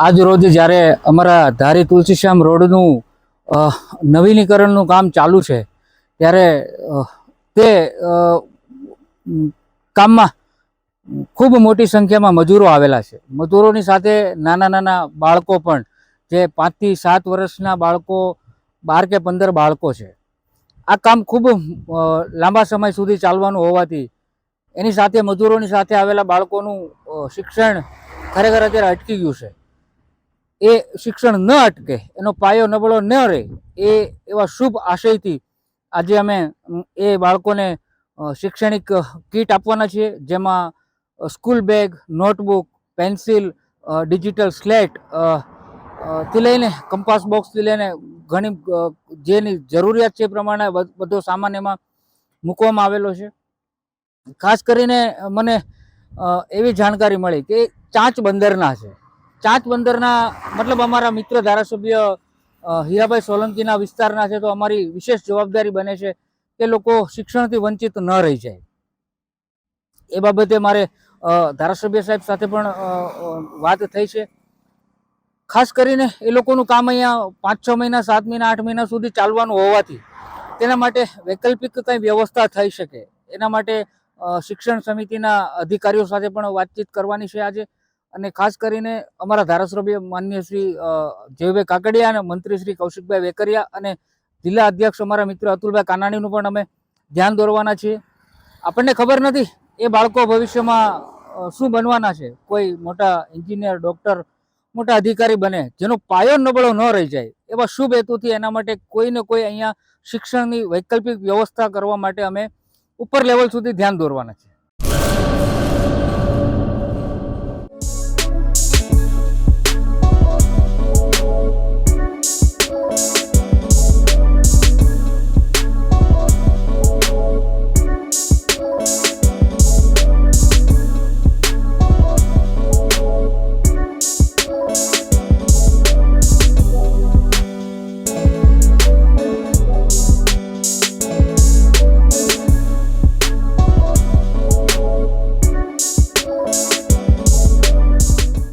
આજ રોજ જ્યારે અમારા ધારી તુલસીશ્યામ રોડનું નવીનીકરણનું કામ ચાલુ છે, ત્યારે તે કામમાં ખૂબ મોટી સંખ્યામાં મજૂરો આવેલા છે. મજૂરોની સાથે નાના નાના બાળકો પણ, જે પાંચથી સાત વર્ષના બાળકો, બાર કે પંદર બાળકો છે. આ કામ ખૂબ લાંબા સમય સુધી ચાલવાનું હોવાથી, એની સાથે મજૂરોની સાથે આવેલા બાળકોનું શિક્ષણ ખરેખર અત્યારે અટકી ગયું છે. એ શિક્ષણ ન અટકે, એનો પાયો નબળો ન રહે, એ એવા શુભ આશયથી આજે અમે એ બાળકોને શૈક્ષણિક કીટ આપવાના છીએ, જેમાં school bag, notebook, pencil digital સ્લેટથી લઈને કંપાસ બોક્સથી લઈને ઘણી જેની જરૂરિયાત છે એ પ્રમાણે બધો સામાન એમાં મૂકવામાં આવેલો છે. ખાસ કરીને મને એવી જાણકારી મળી કે ચાંચ બંદરના છે. ચાંચ બંદરના મતલબ અમારા મિત્ર ધારાસભ્ય હીરાભાઈ સોલંકીના વિસ્તારના છે, તો અમારી વિશેષ જવાબદારી બને છે કે લોકો શિક્ષણથી વંચિત ન રહી જાય. એ બાબતે મારે ધારાસભ્ય સાહેબ સાથે પણ વાત થઈ છે. ખાસ કરીને એ લોકોનું કામ અહીંયા પાંચ છ મહિના, સાત મહિના, આઠ મહિના સુધી ચાલવાનું હોવાથી તેના માટે વૈકલ્પિક કંઈ વ્યવસ્થા થઈ શકે. એના માટે શિક્ષણ સમિતિના અધિકારીઓ સાથે પણ વાતચીત કરવાની છે આજે. અને ખાસ કરીને અમારા ધારાસભ્ય માન્ય શ્રી જયભાઈ કાકડિયા અને મંત્રી શ્રી કૌશિકભાઈ વેકરિયા અને જિલ્લા અધ્યક્ષ અમારા મિત્ર અતુલભાઈ કાનાણીનું પણ અમે ધ્યાન દોરવાના છીએ. આપણને ખબર નથી એ બાળકો ભવિષ્યમાં શું બનવાના છે. કોઈ મોટા એન્જિનિયર, ડૉક્ટર, મોટા અધિકારી બને, જેનો પાયો નબળો ન રહી જાય, એવા શુભ હેતુથી એના માટે કોઈ ને કોઈ અહીંયા શિક્ષણની વૈકલ્પિક વ્યવસ્થા કરવા માટે અમે ઉપર લેવલ સુધી ધ્યાન દોરવાના છે